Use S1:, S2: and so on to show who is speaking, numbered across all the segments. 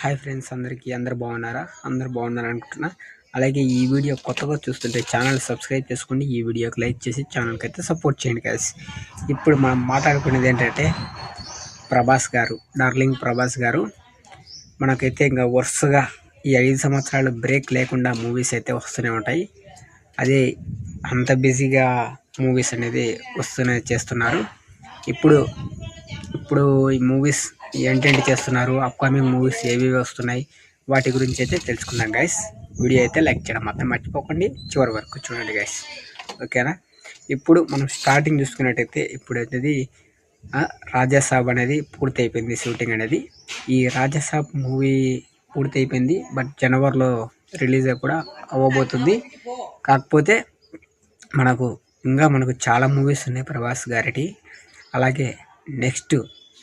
S1: Hi friends అందరికీ అందరు బాగున్నారా? అందరు బాగున్నారు అనుకుంటున్నా. అలాగే ఈ వీడియో కొత్తగా చూస్తుంటే ఛానల్ సబ్స్క్రైబ్ చేసుకోండి. ఈ వీడియోకి లైక్ చేసి ఛానల్కి అయితే సపోర్ట్ చేయండి గాయస్ ఇప్పుడు మనం మాట్లాడుకునేది ఏంటంటే ప్రభాస్ గారు డార్లింగ్ ప్రభాస్ గారు. మనకైతే ఇంకా వరుసగా ఈ ఐదు సంవత్సరాలు బ్రేక్ లేకుండా మూవీస్ అయితే వస్తూనే ఉంటాయి. అదే అంత బిజీగా మూవీస్ అనేది వస్తూనే చేస్తున్నారు. ఇప్పుడు ఇప్పుడు ఈ మూవీస్ ఏంటేంటి చేస్తున్నారు? అప్కమింగ్ మూవీస్ ఏవి వస్తున్నాయి? వాటి గురించి అయితే తెలుసుకుందాం గైస్ వీడియో అయితే లైక్ చేయడం మాత్రం మర్చిపోకండి. చివరి వరకు చూడండి గైస్ ఓకేనా? ఇప్పుడు మనం స్టార్టింగ్ చూసుకున్నట్టయితే ఇప్పుడు అనేది రాజాసాబ్ అనేది పూర్తి అయిపోయింది షూటింగ్ అనేది. ఈ రాజాసాబ్ మూవీ పూర్తి అయిపోయింది బట్ జనవరిలో రిలీజ్ కూడా అవ్వబోతుంది. కాకపోతే మనకు ఇంకా మనకు చాలా మూవీస్ ఉన్నాయి ప్రభాస్ గారిటి అలాగే నెక్స్ట్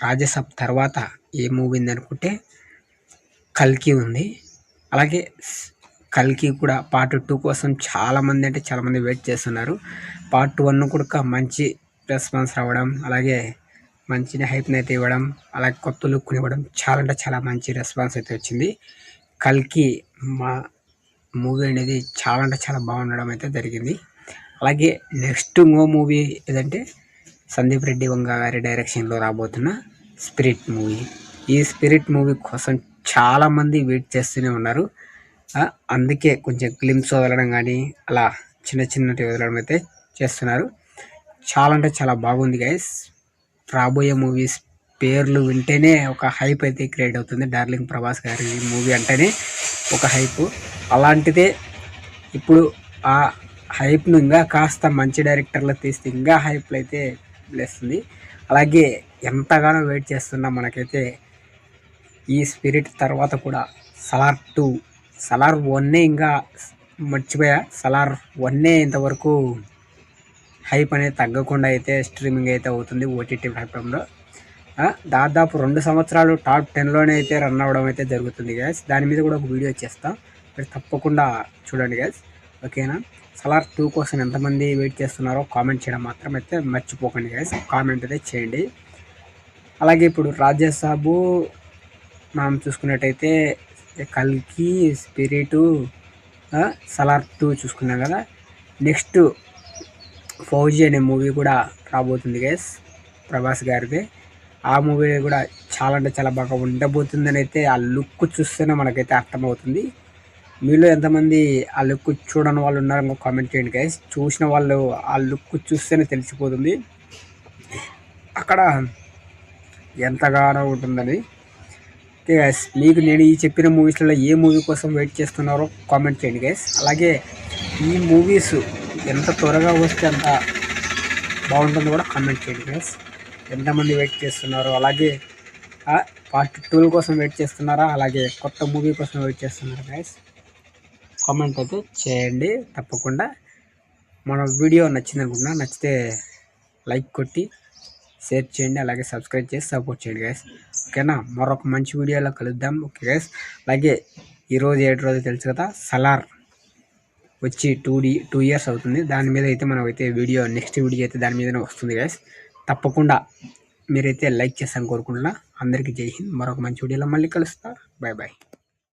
S1: రాజసబ్ తర్వాత ఏ మూవీ ఉంది అనుకుంటే కల్కి ఉంది. అలాగే కల్కి కూడా పార్ట్ టూ కోసం చాలామంది అంటే చాలామంది వెయిట్ చేస్తున్నారు. పార్ట్ వన్ కూడా మంచి రెస్పాన్స్ రావడం అలాగే మంచి హైప్ని అయితే ఇవ్వడం అలాగే కొత్త లుక్ని ఇవ్వడం చాలా అంటే చాలా మంచి రెస్పాన్స్ అయితే వచ్చింది. కల్కి మా మూవీ అనేది చాలా అంటే చాలా బాగుండడం అయితే జరిగింది. అలాగే నెక్స్ట్ ఇంకో మూవీ ఏదంటే సందీప్ రెడ్డి వంగ గారి డైరెక్షన్లో రాబోతున్న స్పిరిట్ మూవీ. ఈ స్పిరిట్ మూవీ కోసం చాలామంది వెయిట్ చేస్తూనే ఉన్నారు. అందుకే కొంచెం క్లిమ్స్ వదలడం కానీ అలా చిన్న చిన్నటి వదలడం అయితే చేస్తున్నారు. చాలా అంటే చాలా బాగుంది గైస్. రాబోయే మూవీస్ పేర్లు వింటేనే ఒక హైప్ అయితే క్రియేట్ అవుతుంది. డార్లింగ్ ప్రభాస్ గారి మూవీ అంటేనే ఒక హైప్. అలాంటిదే ఇప్పుడు ఆ హైప్ను ఇంకా కాస్త మంచి డైరెక్టర్లు తీస్తే ఇంకా హైప్లు అయితే లేస్తుంది అలాగే ఎంతగానో వెయిట్ చేస్తున్నా మనకైతే ఈ స్పిరిట్ తర్వాత కూడా సలార్ టూ సలార్ వన్నే ఇంకా మర్చిపోయా? సలార్ వన్నే ఇంతవరకు హైప్ అనేది తగ్గకుండా అయితే స్ట్రీమింగ్ అయితే అవుతుంది ఓటీటీ ప్లాట్ఫామ్లో దాదాపు రెండు సంవత్సరాలు టాప్ టెన్లోనే అయితే రన్ అవ్వడం అయితే జరుగుతుంది గ్యాస్ దాని మీద కూడా ఒక వీడియో చేస్తాం. మీరు తప్పకుండా చూడండి గ్యాస్ ఓకేనా? సలార్ టూ కోసం ఎంతమంది వెయిట్ చేస్తున్నారో కామెంట్ చేయడం మాత్రం అయితే మర్చిపోకండి గైస్ కామెంట్ అయితే చేయండి. అలాగే ఇప్పుడు రాజ్యసాబు మనం చూసుకున్నట్టయితే కల్కి స్పిరిటు సలార్ టూ చూసుకున్నాం కదా. నెక్స్ట్ ఫౌజీ అనే మూవీ కూడా రాబోతుంది గైస్ ప్రభాస్ గారిది. ఆ మూవీ కూడా చాలా అంటే చాలా బాగా ఉండబోతుందని అయితే ఆ లుక్ చూస్తేనే మనకైతే అర్థమవుతుంది. మీలో ఎంతమంది ఆ లుక్ చూడని వాళ్ళు ఉన్నారో కామెంట్ చేయండి గైస్ చూసిన వాళ్ళు ఆ లుక్ చూస్తేనే తెలిసిపోతుంది. అక్కడ ఎంతగానో ఉంటుందని ఓకే గైస్ మీకు నేను ఈ చెప్పిన మూవీస్లలో ఏ మూవీ కోసం వెయిట్ చేస్తున్నారో కామెంట్ చేయండి గైస్ అలాగే ఈ మూవీస్ ఎంత త్వరగా వస్తే అంత బాగుంటుందో కూడా కామెంట్ చేయండి గైస్ ఎంతమంది వెయిట్ చేస్తున్నారు అలాగే పార్ట్ టూ కోసం వెయిట్ చేస్తున్నారా? అలాగే కొత్త మూవీ కోసం వెయిట్ చేస్తున్నారు గైస్ కామెంట్ అయితే చేయండి. తప్పకుండా మన వీడియో నచ్చింది అనుకుంటున్నా నచ్చితే లైక్ కొట్టి షేర్ చేయండి అలాగే సబ్స్క్రైబ్ చేసి సపోర్ట్ చేయండి గైస్ ఓకేనా? మరొక మంచి వీడియోలో కలుద్దాం. ఓకే గైస్ అలాగే ఈరోజు ఏడు రోజు తెలుసు కదా సలార్ వచ్చి టూ డీ టూ ఇయర్స్ అవుతుంది. దాని మీద అయితే మనం అయితే వీడియో నెక్స్ట్ వీడియో అయితే దాని మీదనే వస్తుంది గైస్ తప్పకుండా మీరైతే లైక్ చేస్తాను కోరుకుంటున్నా. అందరికీ జై హింద్. మరొక మంచి వీడియోలో మళ్ళీ కలుస్తా. Bye bye.